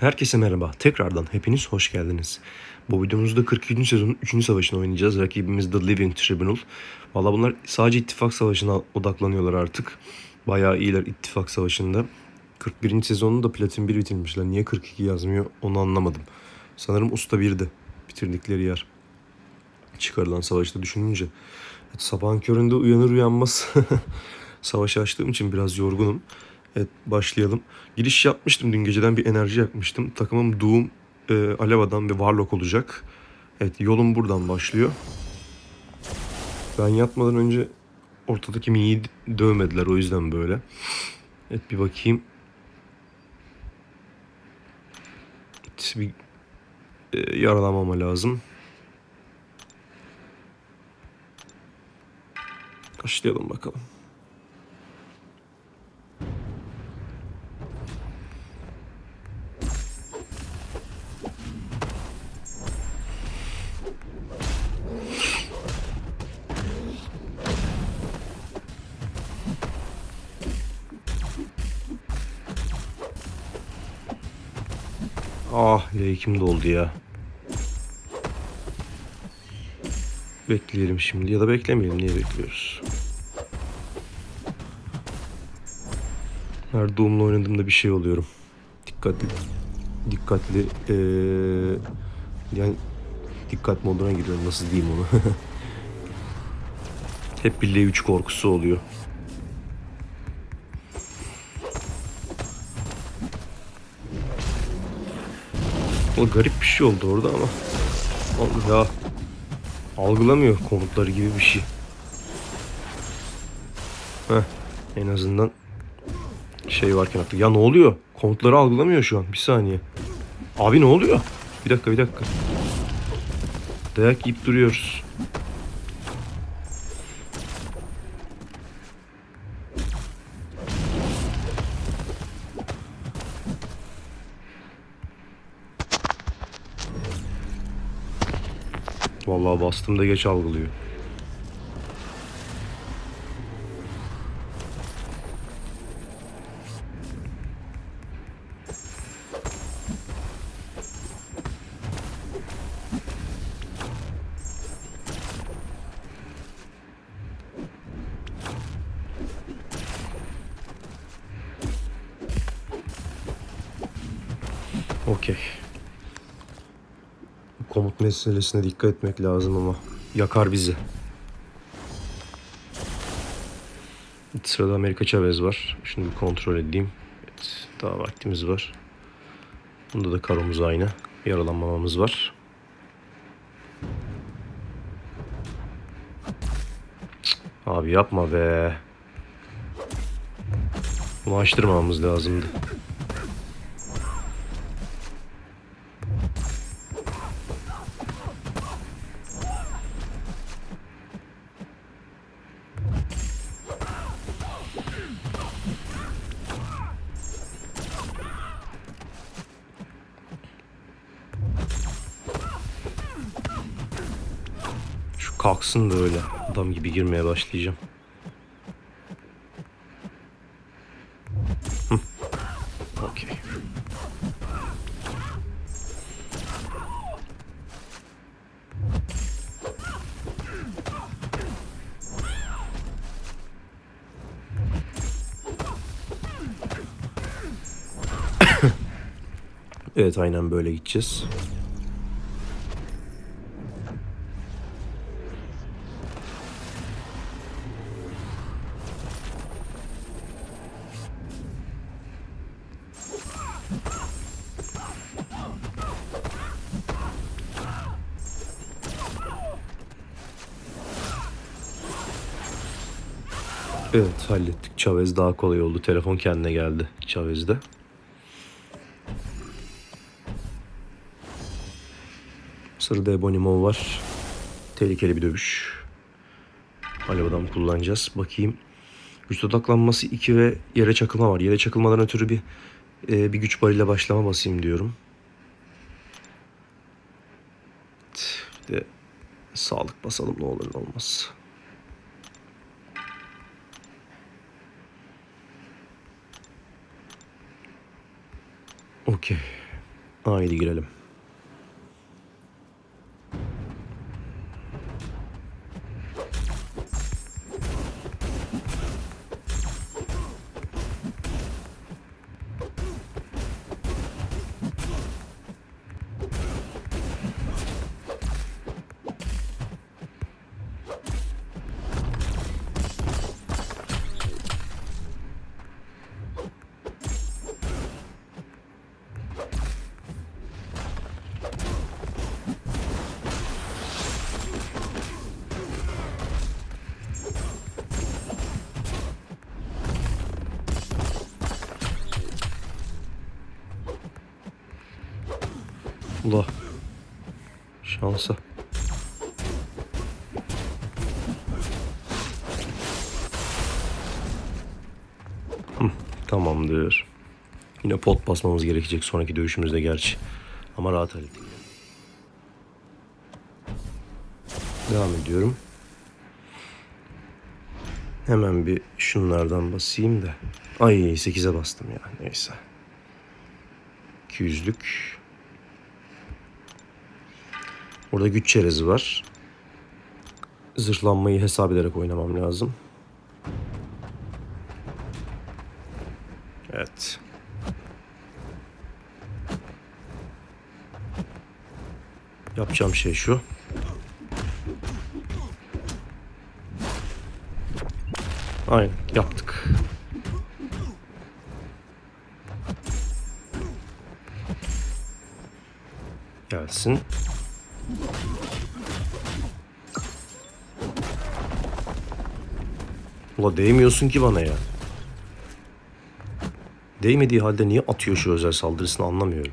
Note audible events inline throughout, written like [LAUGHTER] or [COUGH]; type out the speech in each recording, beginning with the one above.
Herkese merhaba. Tekrardan hepiniz hoş geldiniz. Bu videomuzda 42. sezonun 3. savaşını oynayacağız. Rakibimiz The Living Tribunal. Valla bunlar sadece ittifak savaşına odaklanıyorlar artık. Bayağı iyiler ittifak savaşında. 41. sezonunu da Platin 1 bitirmişler. Niye 42 yazmıyor onu anlamadım. Sanırım Usta 1'di bitirdikleri yer. Çıkarılan savaşta düşününce. Evet, sabahın köründe uyanır uyanmaz [LAUGHS] savaşı açtığım için biraz yorgunum. Evet başlayalım. Giriş yapmıştım dün geceden bir enerji yakmıştım. Takımım Doom, e, Alev Adam ve Warlock olacak. Evet yolum buradan başlıyor. Ben yatmadan önce ortadaki miniyi dövmediler o yüzden böyle. Evet bir bakayım. Bir e, yaralamama lazım. Başlayalım bakalım. Ah L2'm doldu ya. Bekleyelim şimdi ya da beklemeyelim. Niye bekliyoruz? Her doğumla oynadığımda bir şey oluyorum. Dikkatli dikkatli eee, yani dikkat moduna giriyorum nasıl diyeyim onu. [LAUGHS] Hep bir L3 korkusu oluyor. O garip bir şey oldu orada ama. Oğlum ya algılamıyor komutları gibi bir şey. Heh, en azından şey varken artık. Ya ne oluyor? Komutları algılamıyor şu an. Bir saniye. Abi ne oluyor? Bir dakika bir dakika. Dayak yiyip duruyoruz. Vallahi bastım da geç algılıyor. Okey. Komut meselesine dikkat etmek lazım ama yakar bizi. Sırada Amerika Chavez var. Şunu bir kontrol edeyim. Evet, daha vaktimiz var. Bunda da karomuz aynı. Yaralanmamamız var. Abi yapma be. Bunu açtırmamamız lazımdı. Kalksın da öyle adam gibi girmeye başlayacağım. Okey. [COUGHS] Evet aynen böyle gideceğiz. Evet hallettik. Chavez daha kolay oldu. Telefon kendine geldi Chavez'de. Sırada Ebonimov var. Tehlikeli bir dövüş. Alev kullanacağız. Bakayım. Güç odaklanması 2 ve yere çakılma var. Yere çakılmadan ötürü bir e, bir güç barıyla başlama basayım diyorum. Bir de sağlık basalım ne olur ne olmaz. Okey. Haydi girelim. Ula. Şansa. Tamamdır. Yine pot basmamız gerekecek sonraki dövüşümüzde gerçi. Ama rahat hallettik. Devam ediyorum. Hemen bir şunlardan basayım da. Ay 8'e bastım ya. Neyse. 200'lük. Burada güç çerezi var. Zırhlanmayı hesap ederek oynamam lazım. Evet. Yapacağım şey şu. Aynen yaptık. Gelsin. Ula değmiyorsun ki bana ya. Değmediği halde niye atıyor şu özel saldırısını anlamıyorum.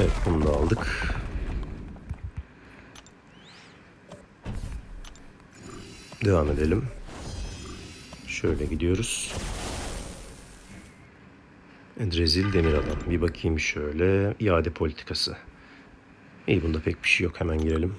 Evet bunu da aldık. Devam edelim. Şöyle gidiyoruz. Endrezil demir adam. Bir bakayım şöyle. İade politikası. İyi bunda pek bir şey yok. Hemen girelim.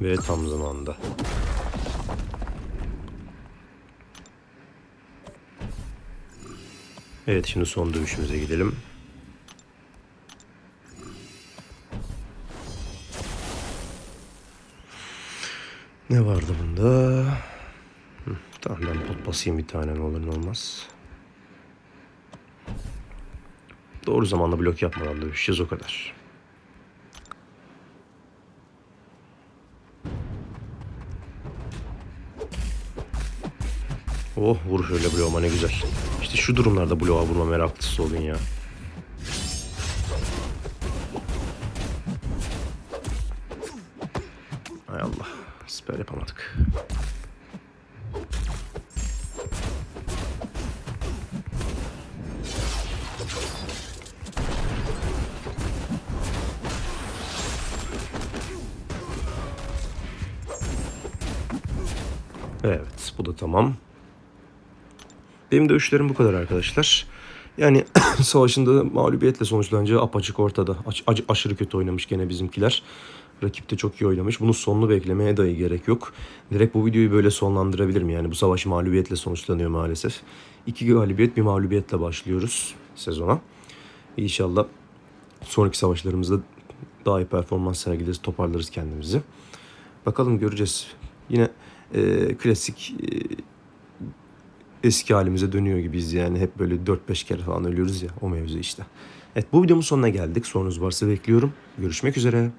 Ve tam zamanda. Evet şimdi son dövüşümüze gidelim. Ne vardı bunda? Hı, tamam ben pot basayım bir tane ne olur ne olmaz. Doğru zamanda blok yapmadan dövüşeceğiz o kadar. Oh vur şöyle bloğuma ne güzel. İşte şu durumlarda bloğa vurma meraklısı olun ya. Hay Allah. Siper yapamadık. Evet. Bu da tamam. Benim dövüşlerim bu kadar arkadaşlar. Yani [COUGHS] savaşında mağlubiyetle sonuçlanacağı apaçık ortada. Aç- acı- aşırı kötü oynamış gene bizimkiler. Rakip de çok iyi oynamış. Bunun sonunu beklemeye dahi gerek yok. Direkt bu videoyu böyle sonlandırabilirim. Yani bu savaş mağlubiyetle sonuçlanıyor maalesef. İki galibiyet bir mağlubiyetle başlıyoruz sezona. İnşallah sonraki savaşlarımızda daha iyi performans sergileriz, toparlarız kendimizi. Bakalım göreceğiz. Yine e, klasik e, eski halimize dönüyor gibiyiz yani. Hep böyle 4-5 kere falan ölüyoruz ya o mevzu işte. Evet bu videomun sonuna geldik. Sorunuz varsa bekliyorum. Görüşmek üzere.